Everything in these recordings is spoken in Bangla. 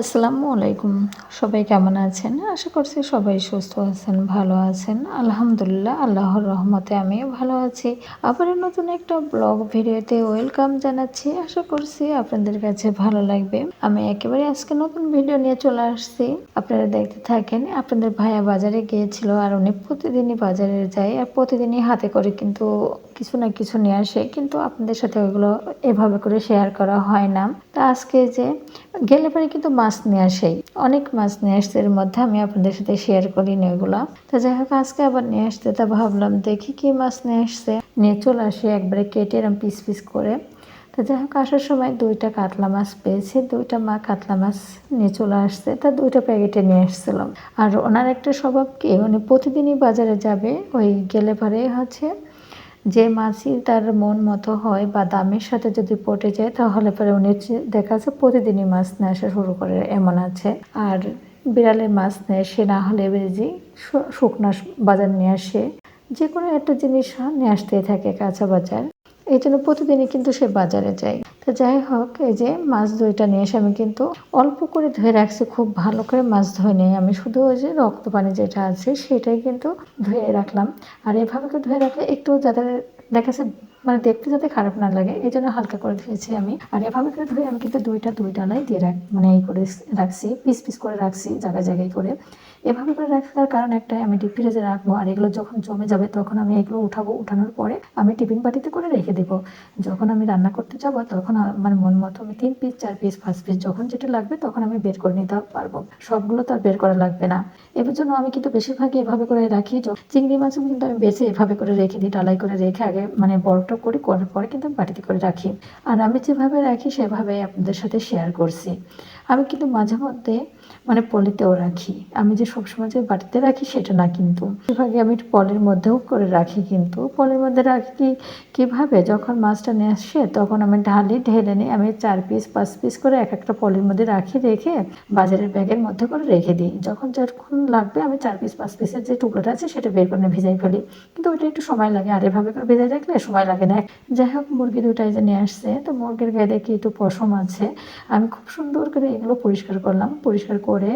আসসালামু আলাইকুম। সবাই কেমন আছেন? আশা করছি সবাই সুস্থ আছেন, ভালো আছেন। আলহামদুলিল্লাহ, আল্লাহর রহমতে আমিও ভালো আছি। আবার নতুন একটা ব্লগ ভিডিওতে ওয়েলকাম জানাচ্ছি। আশা করছি আপনাদের কাছে ভালো লাগবে। আমি একেবারে আজকে নতুন ভিডিও নিয়ে চলে আসছি। আপনারা দেখতে থাকেন, আপনাদের ভাইয়া বাজারে গিয়েছিল আর উনি প্রতিদিনই বাজারে যায় আর প্রতিদিনই হাতে করে কিন্তু কিছু না কিছু নিয়ে আসে। কিন্তু আপনাদের সাথে ওইগুলো এভাবে করে শেয়ার করা হয় না। তা আজকে যে গেলে পরে কিন্তু মাছ নিয়ে আসেই। অনেক মাছ নিয়ে আসছে এর মধ্যে, আমি আপনাদের সাথে শেয়ার করিনি ওগুলো। তো যাই হোক, আজকে আবার নিয়ে আসতে তা ভাবলাম, দেখি কি মাছ নিয়ে আসছে। নিয়ে চলে আসি একবারে কেটে এরম পিস পিস করে। তো যাই হোক, আসার সময় দুইটা কাতলা মাছ পেয়েছি, দুইটা মা কাতলা মাছ নিয়ে চলে আসছে। তা দুইটা প্যাকেটে নিয়ে আসছিলাম। আর ওনার একটা স্বভাব কি, উনি প্রতিদিনই বাজারে যাবে, ওই গেলে পরে হচ্ছে যে মাছই তার মন মতো হয় বা দামের সাথে যদি পটে যায়, তাহলে পরে উনি দেখা যাচ্ছে প্রতিদিনই মাছ নিয়ে আসা শুরু করে, এমন আছে। আর বিড়ালের মাছ নেয়, সে না হলে বেজি শুকনা বাজার নিয়ে আসে। যে কোনো একটা জিনিস নিয়ে আসতেই থাকে কাঁচা বাজার। এই জন্য প্রতিদিনই কিন্তু সে বাজারে যায়। তো যাই হোক, এই যে মাছ দুইটা নিয়ে এসে আমি কিন্তু অল্প করে ধুয়ে রাখছি, খুব ভালো করে মাছ ধুয়ে নেই। আমি শুধু ওই যে রক্ত পানি যেটা আছে, সেটাই কিন্তু ধুয়ে রাখলাম। আর এভাবে করে ধুয়ে রাখলে একটু যাতে দেখাচ্ছে মানে দেখতে যাতে খারাপ না লাগে, এই জন্য হালকা করে ধুয়েছি আমি। আর এভাবে করে ধুয়ে আমি কিন্তু দুইটা দুই ডালাই দিয়ে রাখ মানে এই করে রাখছি, পিস পিস করে রাখছি, জায়গায় জায়গায় করে। এভাবে করে রাখার কারণ একটাই, আমি ডিপ ফ্রিজে রাখব আর এগুলো যখন জমে যাবে তখন আমি এগুলো উঠাবো, উঠানোর পরে আমি টিফিন বাটিতে করে রেখে দেবো। যখন আমি রান্না করতে যাব তখন আমার মন মতো আমি তিন পিস চার পিস পাঁচ পিস যখন যেটা লাগবে তখন আমি বের করে নিতে পারব। সবগুলো তো আর বের করা লাগবে না। এর জন্য আমি কিন্তু বেশিরভাগই এভাবে করে রাখি। চিংড়ি মাছও কিন্তু আমি বেছে এভাবে করে রেখে দিই, ডালাই করে রেখে আগে মানে বরফটা করে করার পরে কিন্তু আমি বাটিতে করে রাখি। আর আমি যেভাবে রাখি সেভাবে আপনাদের সাথে শেয়ার করছি। আমি কিন্তু মাঝে মধ্যে মানে পলিতেও রাখি। আমি যে সবসময় যে বাড়িতে রাখি সেটা না কিন্তু। বেশিরভাগই আমি পলের মধ্যেও করে রাখি কিন্তু। পলের মধ্যে রাখি কীভাবে? যখন মাছটা নিয়ে আসে, তখন আমি ঢালি, ঢেলে নিই আমি চার পিস পাঁচ পিস করে এক একটা পলের মধ্যে রাখি, রেখে বাজারের ব্যাগের মধ্যে করে রেখে দিই। যখন যখন লাগবে আমি চার পিস পাঁচ পিসের যে টুকরোটা আছে সেটা বের করে ভিজাই ফেলি। কিন্তু ওইটা একটু সময় লাগে। আর এভাবে করে ভেজে রাখলে সময় লাগে না। যাই হোক, মুরগি দুটাই যে নিয়ে আসছে, তো মুরগির গায়ে দেখি একটু পশম আছে। আমি খুব সুন্দর করে এগুলো পরিষ্কার করলাম। পরিষ্কার করে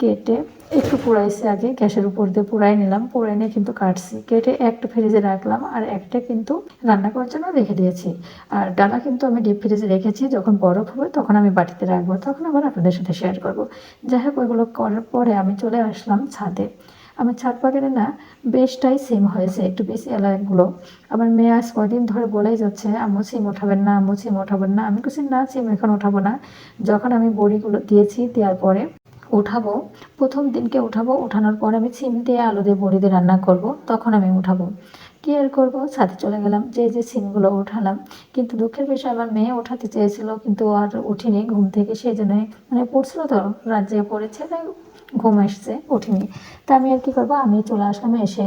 কেটে একটু পুড়াইছি আগে, গ্যাসের উপর দিয়ে পুড়াই নিলাম। পুড়াই নিয়ে কিন্তু কাটছি। কেটে একটা ফ্রিজে রাখলাম আর একটা কিন্তু রান্না করার জন্য রেখে দিয়েছি। আর ডালা কিন্তু আমি ডিপ ফ্রিজে রেখেছি। যখন বরফ হবে তখন আমি বাটিতে রাখব। তখন আবার আপনাদের সাথে শেয়ার করব। যাই হোক, ওইগুলো করার পরে আমি চলে আসলাম ছাদে। আমার ছাদ বাগানে না বেশটাই সিম হয়েছে, একটু বেশি এলাকাগুলো আমার মেয়ে আজ কদিন ধরে বলেই যাচ্ছে, আম্মু, সিম ওঠাবেন না, আম্মু, সিম ওঠাবেন না। আমি কিছু না, সিম এখন ওঠাবো না। যখন আমি বড়িগুলো দিয়েছি, দেওয়ার পরে উঠাবো প্রথম দিনকে উঠাবো উঠানোর পর আমি সিম দিয়ে আলু দিয়ে বড়ি দিয়ে রান্না করব, তখন আমি উঠাবো। কি আর করব? ছাদে চলে গেলাম, যে যে সিমগুলো উঠালাম কিন্তু দুঃখের বিষয়, আমার মেয়ে ওঠাতে চেয়েছিল, কিন্তু আর উঠিনি ঘুম থেকে, সেই জন্য মানে পড়ছিল তো, রাত জেগে পড়েছে তাই ঘুম আসছে, উঠিনি। তা আমি আর কি করব? আমি চলে আসলাম, এসে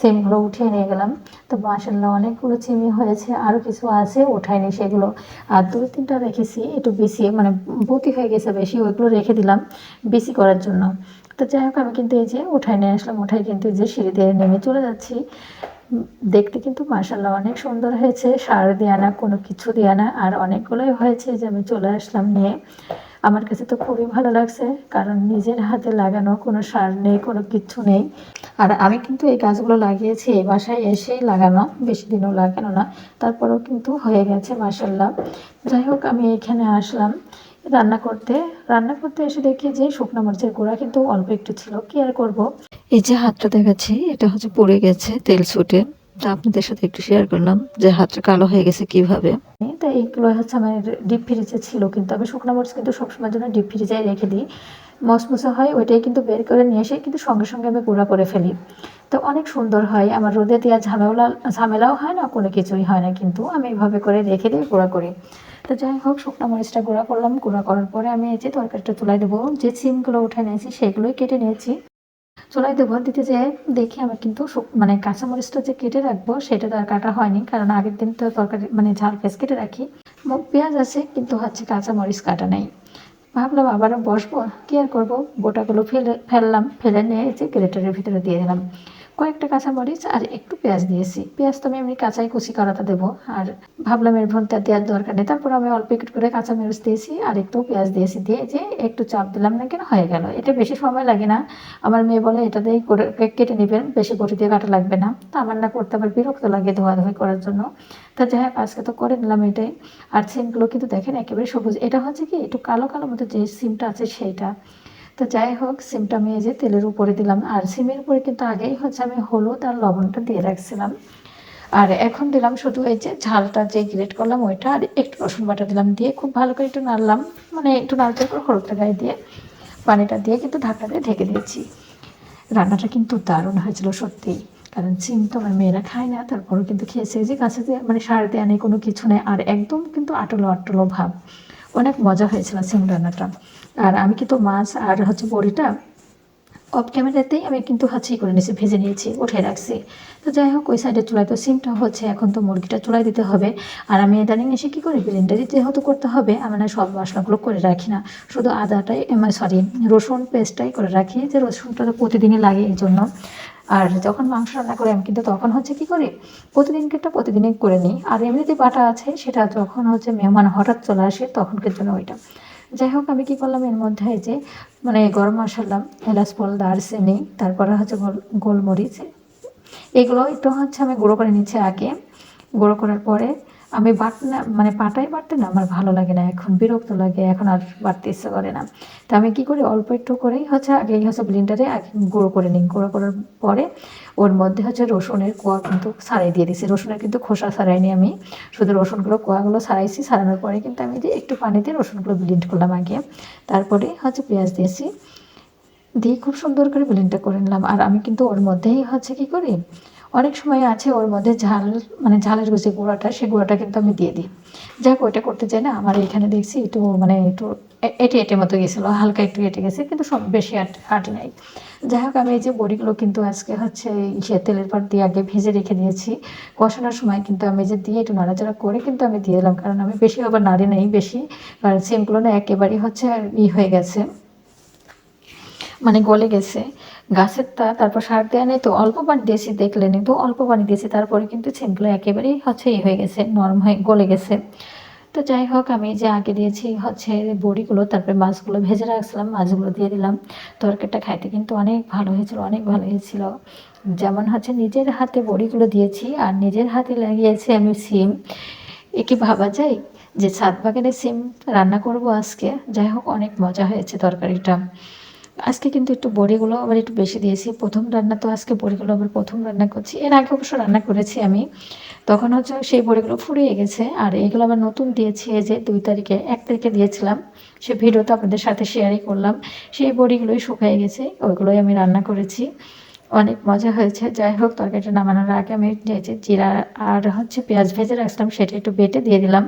সিমগুলো উঠিয়ে নিয়ে গেলাম। তো মাসাল্লাহ অনেকগুলো চিমি হয়েছে আরও কিছু আছে, উঠাইনি সেগুলো। আর দুই তিনটা রেখেছি, একটু বেশি মানে বতি হয়ে গেছে বেশি, ওইগুলো রেখে দিলাম বেশি করার জন্য। তো যাই হোক, আমি কিন্তু এই যে উঠাই নিয়ে আসলাম, উঠাই কিন্তু যে সিঁড়ি দিয়ে নেমে চলে যাচ্ছি। দেখতে কিন্তু মাসাল্লাহ অনেক সুন্দর হয়েছে, সার দেওয়া না, কোনো কিছু দেওয়া না, আর অনেকগুলোই হয়েছে যে আমি চলে আসলাম নিয়ে। আমার কাছে তো খুবই ভালো লাগছে, কারণ নিজের হাতে লাগানো কোনো সার নেই, কোনো কিচ্ছু নেই। আর আমি কিন্তু এই গাছগুলো লাগিয়েছি, এই বাসায় এসেই লাগানো, বেশি দিনও লাগানো না, তারপরেও কিন্তু হয়ে গেছে মাসাল্লাহ যাই হোক, আমি এখানে আসলাম রান্না করতে। রান্না করতে এসে দেখি যে শুকনো মরিচের গুঁড়া কিন্তু অল্প একটু ছিল, কি আর করব? এই যে হাতটা দেখাচ্ছি, এটা হচ্ছে পড়ে গেছে তেল ছুটে। তা আপনাদের সাথে একটু শেয়ার করলাম যে হাতটা কালো হয়ে গেছে কীভাবে? তো এইগুলো হচ্ছে আমার ডিপ ফ্রিজে ছিল কিন্তু আমি শুকনো মরিচ কিন্তু সবসময় জন্য ডিপ ফ্রিজে রেখে দিই। মসমসে হয়, ওইটাই কিন্তু বের করে নিয়ে এসে কিন্তু সঙ্গে সঙ্গে আমি গুঁড়া করে ফেলি। তো অনেক সুন্দর হয়, আমার রোদে দেওয়া ঝামেলা, ঝামেলাও হয় না, কোনো কিছুই হয় না কিন্তু আমি এইভাবে করে রেখে দিই গুঁড়া করি। তো যাই হোক, শুকনো মরিচটা গুঁড়া করলাম, গুঁড়া করার পরে আমি এই যে তরকারিটা তুলাই দেবো, যে সিমগুলো উঠে নিয়েছি সেগুলোই কেটে নিয়েছি। চুলাই দেবো দিতে যে দেখি আমার কিন্তু মানে কাঁচামরিচটা যে কেটে রাখব, সেটা তো আর কাটা হয়নি। কারণ আগের দিন তো তরকারি মানে ঝাল পেঁয়াজ কেটে রাখি। পেঁয়াজ আছে, কিন্তু হচ্ছে কাঁচামরিচ কাটা নেই। ভাবলাম আবারও বসবো। কি আর করব? গোটাগুলো ফেলে ফেললাম, ফেলে নিয়ে এসে গ্রেটারের ভিতরে দিয়ে দিলাম। কয়েকটা কাঁচামরিচ আর একটু পেঁয়াজ দিয়েছি। পেঁয়াজ তো আমি এমনি কাঁচাই কুচি করাতে দেবো। আর ভাবলাম এর ভনটা দেওয়ার দরকার নেই। তারপর আমি অল্প একটু করে কাঁচামরিচ দিয়েছি আর একটু পেঁয়াজ দিয়েছি দিয়ে যে একটু চাপ দিলাম না কেন, হয়ে গেল। এটা বেশি সময় লাগে না। আমার মেয়ে বলে, এটা দিয়েই করে কেটে নেবেন, বেশি বটি দিয়ে কাটা লাগবে না। তো আমার না করতে আবার বিরক্ত লাগে ধোয়াধুয়ি করার জন্য। তা যাই হোক, আজকে তো করে নিলাম এটাই। আর সিমগুলো কিন্তু দেখেন একেবারে সবুজ। এটা হচ্ছে কি, একটু কালো কালো মতো যে সিমটা আছে সেইটা। তো যাই হোক, সিমটা আমি যে তেলের উপরে দিলাম। আর সিমের উপরে কিন্তু আগেই হচ্ছে আমি হলুদ আর লবণটা দিয়ে রাখছিলাম। আর এখন দিলাম শুধু এই যে ঝালটা যে গ্রেট করলাম ওইটা, আর একটু রসুন বাটা দিলাম দিয়ে খুব ভালো করে একটু নাড়লাম। মানে একটু নাড়তে পর হলুদটা গায়ে দিয়ে, পানিটা দিয়ে কিন্তু ঢাকা দিয়ে ঢেকে দিয়েছি। রান্নাটা কিন্তু দারুণ হয়েছিল সত্যিই কারণ সিম তো আমার মেয়েরা খায় না, তারপরেও কিন্তু খেয়েছে। যে কাছে যে মানে সার দেওয়া নেই কোনো কিছু নেই, আর একদম কিন্তু আটলো আটলো ভাব। অনেক মজা হয়েছিল সিম রান্নাটা আর আমি কিন্তু মাছ আর হচ্ছে বড়িটা অফ ক্যামেরাতেই আমি কিন্তু হচ্ছে করে নিয়েছি, ভেজে নিয়েছি উঠে রাখছি। তো যাই হোক, ওই সাইডে চুলায় তো সিমটা হচ্ছে, এখন তো মুরগিটা চুলায় দিতে হবে। আর আমি ইদানিং এসে কী করি ব্লেন্ডারে যেহেতু করতে হবে, আমি না সব মশলাগুলো করে রাখি না। শুধু আদাটাই সরি রসুন পেস্টটাই করে রাখি, যে রসুনটা তো প্রতিদিনই লাগে এই জন্য। আর যখন মাংস রান্না করি আমি, কিন্তু তখন হচ্ছে কি করি? প্রতিদিন কিন্তু প্রতিদিনই করে নিই। আর এমনিতে বাটা আছে, সেটা যখন হচ্ছে মেহমান হঠাৎ চলে আসে তখনকার জন্য ওইটা। যাই হোক, আমি কী করলাম এর মধ্যে যে মানে গরম মশলা, এলাচ, ফল, দারচিনি, তারপরে হচ্ছে গোল, গোলমরিচ, এগুলো একটু হচ্ছে আমি গুঁড়ো করে নিচ্ছি আগে। গুঁড়ো করার পরে আমি বাটনা মানে পাটাই বাটতে না আমার ভালো লাগে না, এখন বিরক্ত লাগে, এখন আর বাটতে ইচ্ছে করে না। তো আমি কী করি, অল্প একটু করেই হচ্ছে আগেই হচ্ছে ব্লিন্ডারে আগে গুঁড়ো করে নিই। গুঁড়ো করার পরে ওর মধ্যে হচ্ছে রসুনের কোয়া কিন্তু সারাই দিয়ে দিছি। রসুনের কিন্তু খোসা ছাড়াইনি আমি, শুধু রসুনগুলো, কোয়াগুলো সারাইছি। সারানোর পরে কিন্তু আমি যে একটু পানি দিয়ে রসুনগুলো ব্লিন্ড করলাম আগে, তারপরে হচ্ছে পেঁয়াজ দিয়েছি। দিয়ে খুব সুন্দর করে ব্লেন্ডটা করে নিলাম। আর আমি কিন্তু ওর মধ্যেই হচ্ছে কি করি অনেক সময় আছে ওর মধ্যে ঝাল মানে ঝালের যে গুঁড়াটা সেই গুঁড়াটা কিন্তু আমি দিয়ে দিই। যাক, ওইটা করতে চাই না, আমার এখানে দেখছি একটু মানে একটু এটে এটে মতো গেছিল, হালকা একটু এটে গেছে, কিন্তু সব বেশি আট নাই। যাই হোক, আমি এই যে বড়িগুলো কিন্তু আজকে হচ্ছে ইসে তেলের পর দিয়ে আগে ভেজে রেখে দিয়েছি। কষানোর সময় কিন্তু আমি যে দিয়ে একটু নাড়াচাড়া করে কিন্তু আমি দিয়ে দিলাম, কারণ আমি বেশি আবার নাড়ি নেই, বেশি, কারণ সিমগুলো না একেবারেই হচ্ছে আর ই হয়ে গেছে মানে গলে গেছে। গাছের তা, তারপর সার দেওয়া নেই, তো অল্প পানি দিয়েছি দেখলেন তো অল্প পানি দিয়েছি, তারপরে কিন্তু ছিমগুলো একেবারেই হচ্ছে এই হয়ে গেছে, নরম হয়ে গলে গেছে। তো যাই হোক, আমি যে আগে দিয়েছি হচ্ছে বড়িগুলো, তারপরে মাছগুলো ভেজে রাখছিলাম, মাছগুলো দিয়ে দিলাম। তরকারিটা খাইতে কিন্তু অনেক ভালো হয়েছিল, অনেক ভালো হয়েছিল। যেমন হচ্ছে নিজের হাতে বড়িগুলো দিয়েছি, আর নিজের হাতে লাগিয়েছি আমি সিম। এ কি ভাবা যায় যে ছাদ বাগানে সিম রান্না করব আজকে? যাই হোক, অনেক মজা হয়েছে তরকারিটা। আজকে কিন্তু একটু বড়িগুলো আবার একটু বেশি দিয়েছি। প্রথম রান্না তো আজকে বড়িগুলো আবার প্রথম রান্না করছি। এর আগে অবশ্য রান্না করেছি আমি। তখন হচ্ছে সেই বড়িগুলো ফুরিয়ে গেছে। আর এগুলো আবার নতুন দিয়েছি, এই যে দুই তারিখে, এক তারিখে দিয়েছিলাম। সে ভিডিও তো আপনাদের সাথে শেয়ারই করলাম। সেই বড়িগুলোই শুকিয়ে গেছে, ওইগুলোই আমি রান্না করেছি। অনেক মজা হয়েছে। যাই হোক, তরকারিটা নামানোর আগে আমি যে জিরা আর হচ্ছে পেঁয়াজ ভেজে রাখছিলাম, সেটা একটু বেটে দিয়ে দিলাম।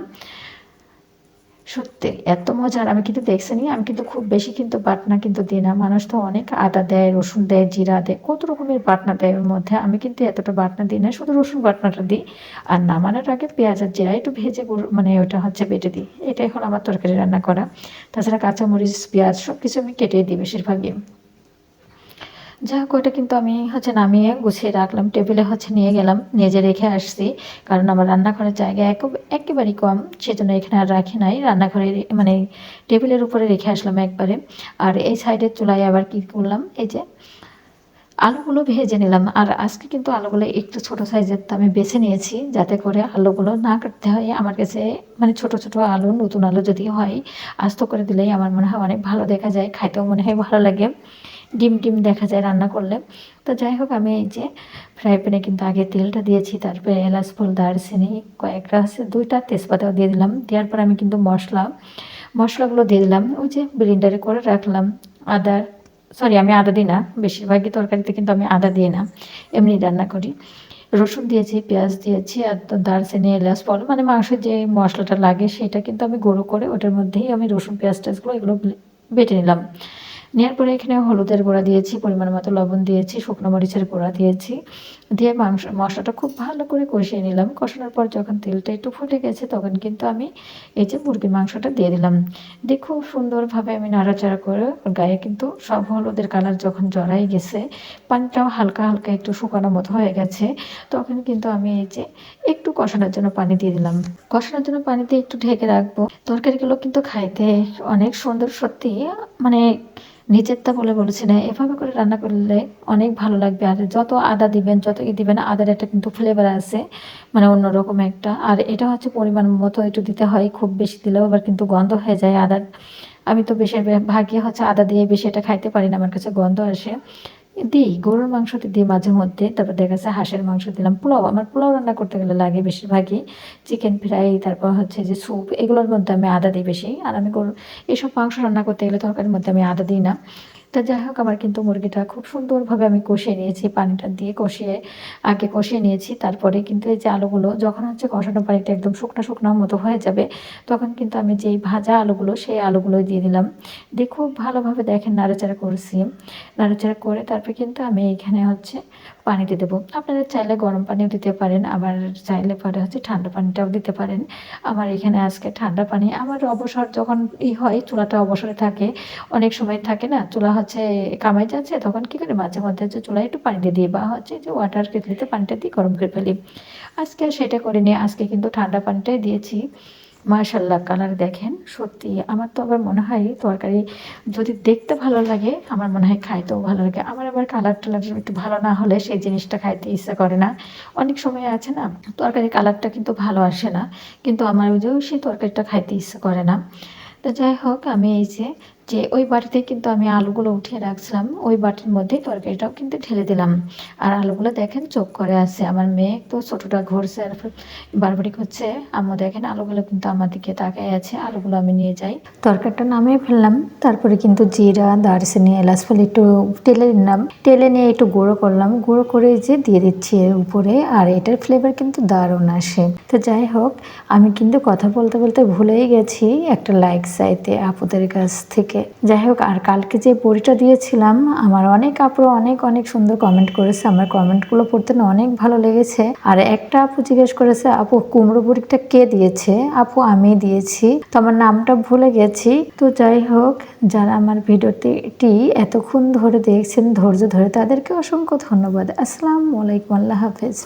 সত্যি, এত মজার। আমি কিন্তু দেখছিনি আমি কিন্তু খুব বেশি কিন্তু বাটনা কিন্তু দিই না। মানুষ তো অনেক আদা দেয়, রসুন দেয়, জিরা দেয়, কত রকমের বাটনা দেয় ওর মধ্যে। আমি কিন্তু এতটা বাটনা দিই না, শুধু রসুন বাটনাটা দিই। আর নামানোর আগে পেঁয়াজ আর জিরা একটু ভেজে মানে ওটা হচ্ছে বেটে দিই। এটাই হলো আমার তরকারি রান্না করা। তাছাড়া কাঁচামরিচ, পেঁয়াজ সব কিছু আমি কেটে দিই বেশিরভাগই। যা হোক ওটা কিন্তু আমি, হচ্ছে নামিয়ে গুছিয়ে রাখলাম, টেবিলে হচ্ছে নিয়ে গেলাম নিজে রেখে আসছি, কারণ আমার রান্নাঘরের জায়গা এক একেবারেই কম, সেজন্য এখানে আর রাখি নাই রান্নাঘরে মানে টেবিলের উপরে রেখে আসলাম একবারে। আর এই সাইডের চুলায় আবার কি করলাম, এই যে আলুগুলো ভেজে নিলাম, আর আজকে কিন্তু আলুগুলো একটু ছোট সাইজের, তো আমি বেছে নিয়েছি, যাতে করে আলুগুলো না কাটতে হয়। আমার কাছে মানে ছোট ছোট আলু, নতুন আলু যদি হয়, আস্ত করে দিলেই আমার মনে হয় অনেক ভালো দেখা যায়, খাইতেও মনে হয় ভালো লাগে। ডিম ডিম দেখা যায় রান্না করলে। তো যাই হোক, আমি এই যে ফ্রাই প্যানে কিন্তু আগে তেলটা দিয়েছি, তারপরে এলাচ ফুল দারচিনি কয়েকটা আছে, দুইটা তেজপাতাও দিয়ে দিলাম। দেওয়ার পর আমি কিন্তু মশলা, মশলাগুলো দিয়ে দিলাম। ওই যে ব্লিন্ডারে করে রাখলাম। আদা সরি আমি আদা দিই না, বেশিরভাগই তরকারিতে কিন্তু আমি আদা দিই না, এমনি রান্না করি। রসুন দিয়েছি, পেঁয়াজ দিয়েছি, আর দারচিনি, এলাচ ফল মানে মাংসের যে মশলাটা লাগে, সেটা কিন্তু আমি গুঁড়ো করে ওটার মধ্যেই আমি রসুন, পেঁয়াজ টেয়াজগুলো এগুলো বেটে নিলাম। নেওয়ার পরে এখানে হলুদের গুঁড়া দিয়েছি পরিমাণ মতো লবণ দিয়েছি শুকনো মরিচের গুঁড়া দিয়েছি। দিয়ে মাংস, মশলাটা খুব ভালো করে কষিয়ে নিলাম। কষানোর পর যখন তেলটা একটু ফুটে গেছে, তখন কিন্তু আমি এই যে মুরগির মাংসটা দিয়ে দিলাম। দিয়ে খুব সুন্দরভাবে আমি নাড়াচাড়া করে গায়ে কিন্তু সব হলুদের কালার যখন জড়াই গেছে, পানিটাও হালকা হালকা একটু শুকানো মতো হয়ে গেছে, তখন কিন্তু আমি এই যে একটু কষানোর জন্য পানি দিয়ে দিলাম। কষানোর জন্য পানি দিয়ে একটু ঢেকে রাখব। তরকারিগুলো কিন্তু খাইতে অনেক সুন্দর, সত্যি মানে নিজেরটা বলে বলেছি না, এভাবে করে রান্না করলে অনেক ভালো লাগবে। আর যত আদা দিবেন, যত ই দিবেন আদার একটা কিন্তু ফ্লেভার আছে মানে অন্যরকম একটা। আর এটা হচ্ছে পরিমাণ মতো একটু দিতে হয়, খুব বেশি দিলেও আবার কিন্তু গন্ধ হয়ে যায় আদার। আমি তো বেশি ভাগই হচ্ছে আদা দিয়ে বেশি এটা খাইতে পারি না, আমার কাছে গন্ধ আসে। দিই, গরুর মাংসতে দিই মাঝে মধ্যে, তারপর দেখা যাচ্ছে হাঁসের মাংস দিলাম, পোলাও, আমার পোলাও রান্না করতে গেলে লাগে বেশিরভাগই চিকেন ফ্রাই তারপর হচ্ছে যে স্যুপ এগুলোর মধ্যে আমি আদা দিই বেশি। আর আমি গরু এইসব মাংস রান্না করতে গেলে তরকারির মধ্যে আমি আদা দিই না। তা যাই হোক, আমার কিন্তু মুরগিটা খুব সুন্দরভাবে আমি কষিয়ে নিয়েছি, পানিটা দিয়ে কষিয়ে, আগে কষিয়ে নিয়েছি, তারপরে কিন্তু এই যে আলুগুলো যখন হচ্ছে কষানো পানিটা একদম শুকনো শুকনো মতো হয়ে যাবে, তখন কিন্তু আমি যেই ভাজা আলুগুলো সেই আলুগুলো দিয়ে দিলাম। দিয়ে খুব ভালোভাবে দেখেন নাড়াচাড়া করছি। নাড়াচাড়া করে তারপরে কিন্তু আমি এখানে হচ্ছে পানি দিয়ে দেবো। আপনারা চাইলে গরম পানিও দিতে পারেন, আবার চাইলে পরে হচ্ছে ঠান্ডা পানিটাও দিতে পারেন। আমার এখানে আজকে ঠান্ডা পানি, আমার অবসর যখন ই হয়, চুলাটা অবসরে থাকে, অনেক সময় থাকে না, চুলা হচ্ছে কামাই যাচ্ছে, তখন কী করে, মাঝে মধ্যে হচ্ছে চুলায় একটু পানি দিয়ে দিই বা হচ্ছে যে ওয়াটার কেটলিতে পানিটা দিয়ে গরম করে ফেলি। আজকে সেটা করিনি, আজকে কিন্তু ঠান্ডা পানিটাই দিয়েছি। মাশাল্লাহ কালার দেখেন, সত্যি আমার তো আবার মনে হয় তরকারি যদি দেখতে ভালো লাগে, আমার মনে হয় খাইতেও ভালো লাগে। আমার আবার কালার টালার একটু ভালো না হলে সেই জিনিসটা খাইতে ইচ্ছা করে না। অনেক সময় আছে না তরকারি কালারটা কিন্তু ভালো আসে না, কিন্তু আমার ওই যে সেই তরকারিটা খাইতে ইচ্ছা করে না। তো যাই হোক, আমি এই যে যে ওই বাটিতে কিন্তু আমি আলুগুলো উঠিয়ে রাখছিলাম, ওই বাটির মধ্যেই তরকারিটাও কিন্তু ঢেলে দিলাম। আর আলুগুলো দেখেন চোখ করে আছে, আমার মেয়ে তো ছোটোটা ঘুরছে আর বারবারই করছে। আম্মু দেখেন আলুগুলো কিন্তু আমার দিকে তাকায় আছে, আলুগুলো আমি নিয়ে যাই। তরকারিটা নামিয়ে ফেললাম, তারপরে কিন্তু জিরা, দারচিনি, এলাচ ফল একটু টেলে নিলাম। টেলে নিয়ে একটু গুঁড়ো করলাম, গুঁড়ো করে যে দিয়ে দিচ্ছি এর উপরে, আর এটার ফ্লেভার কিন্তু দারুণ আসে। তো যাই হোক, আমি কিন্তু কথা বলতে বলতে ভুলেই গেছি, একটা লাইক চাইতে আপুদের কাছ থেকে যাই হোক, আর কালকে যে বড়িটা দিয়েছিলাম, আমার অনেক আপুরা অনেক অনেক সুন্দর কমেন্ট করেছে। আমার কমেন্টগুলো পড়তে না অনেক ভালো লেগেছে। আর একটা আপু জিজ্ঞেস করেছে, আপু, কুমড়ো বড়িটা কে দিয়েছে? আপু, আমি দিয়েছি। তো আমার নামটা ভুলে গেছি। তো যাই হোক, যারা আমার ভিডিওটি এতক্ষণ ধরে দেখছেন, ধৈর্য ধরে তাদেরকে অসংখ্য ধন্যবাদ। আসসালামু আলাইকুম, আল্লাহ হাফেজ।